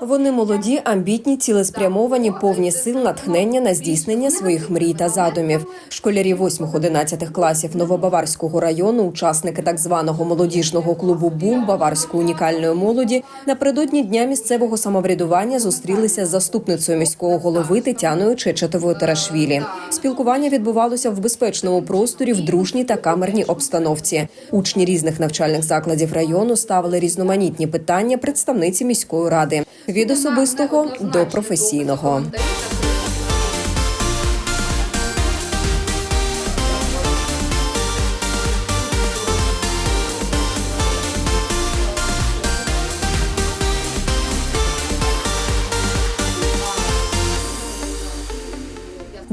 Вони молоді, амбітні, цілеспрямовані, повні сил, натхнення на здійснення своїх мрій та задумів. Школярі 8-11 класів Новобаварського району, учасники так званого молодіжного клубу Бум Баварської унікальної молоді, напередодні дня місцевого самоврядування зустрілися з заступницею міського голови Тетяною Чечетовою Тарашвілі. Спілкування відбувалося в безпечному просторі, в дружній та камерній обстановці. Учні різних навчальних закладів району ставили різноманітні питання представниці міської ради від особистого до професійного.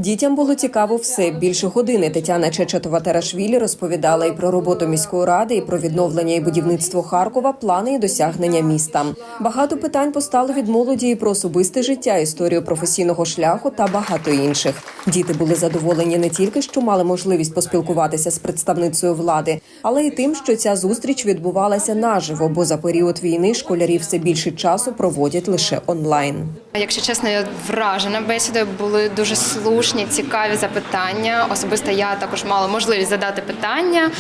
Дітям було цікаво все. Більше години Тетяна Чечетова Тарашвілі розповідала і про роботу міської ради, і про відновлення і будівництво Харкова, плани і досягнення міста. Багато питань постало від молоді і про особисте життя, історію професійного шляху та багато інших. Діти були задоволені не тільки, що мали можливість поспілкуватися з представницею влади, але й тим, що ця зустріч відбувалася наживо, бо за період війни школярі все більше часу проводять лише онлайн. Якщо чесно, я вражена бесідою. Були дуже слушні, цікаві запитання. Особисто я також мала можливість задати питання.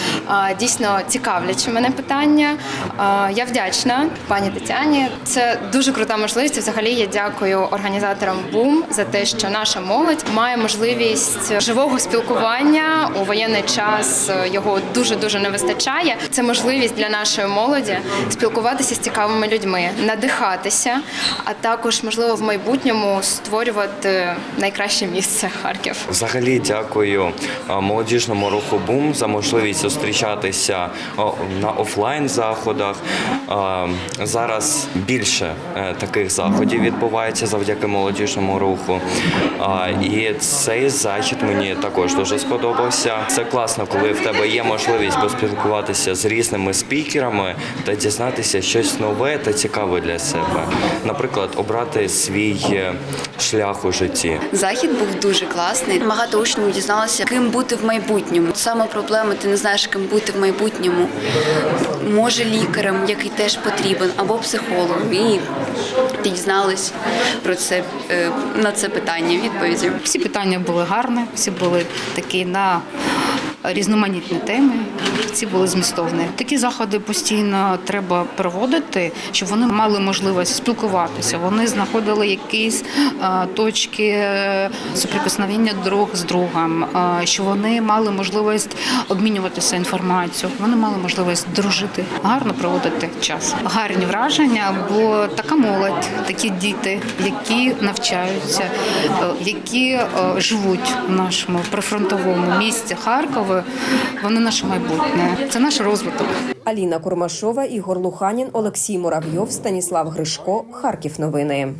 Дійсно цікавлячі мене питання. Я вдячна пані Тетяні. Це дуже крута можливість. Взагалі я дякую організаторам БУМ за те, що наша молодь має можливість живого спілкування у воєнний час. Його дуже дуже не вистачає. Це можливість для нашої молоді спілкуватися з цікавими людьми, надихатися, а також можливо майбутньому створювати найкраще місце Харків. Взагалі дякую молодіжному руху БУМ за можливість зустрічатися на офлайн заходах. Зараз більше е, таких заходів відбувається завдяки молодіжному руху. І цей захід мені також дуже сподобався. Це класно, коли в тебе є можливість поспілкуватися з різними спікерами та дізнатися щось нове та цікаве для себе. Наприклад, обрати свій е, шлях у житті. Захід був дуже класний. Багато учнів дізналося, ким бути в майбутньому. Саме проблема, ти не знаєш, ким бути в майбутньому. Може лікарем, який теж потрібен, або психологом. І дізнались про це е, на це питання. Відповіді. Всі питання були гарні, всі були такі на різноманітні теми. Всі були змістовні. Такі заходи постійно треба проводити, щоб вони мали можливість спілкуватися. Вони знаходили якісь е, точки е, соприкосновення друг з другом, е, що вони мали можливість обмінюватися інформацією. Вони мали можливість дружити, гарно проводити час. Гарні враження, бо така молодь, такі діти, які навчаються, які живуть в нашому прифронтовому місті Харкові, вони наше майбутнє. Це наш розвиток. Аліна Курмашова, Ігор Луханін, Олексій Муравйов, Станіслав Гришко. Харків. Новини.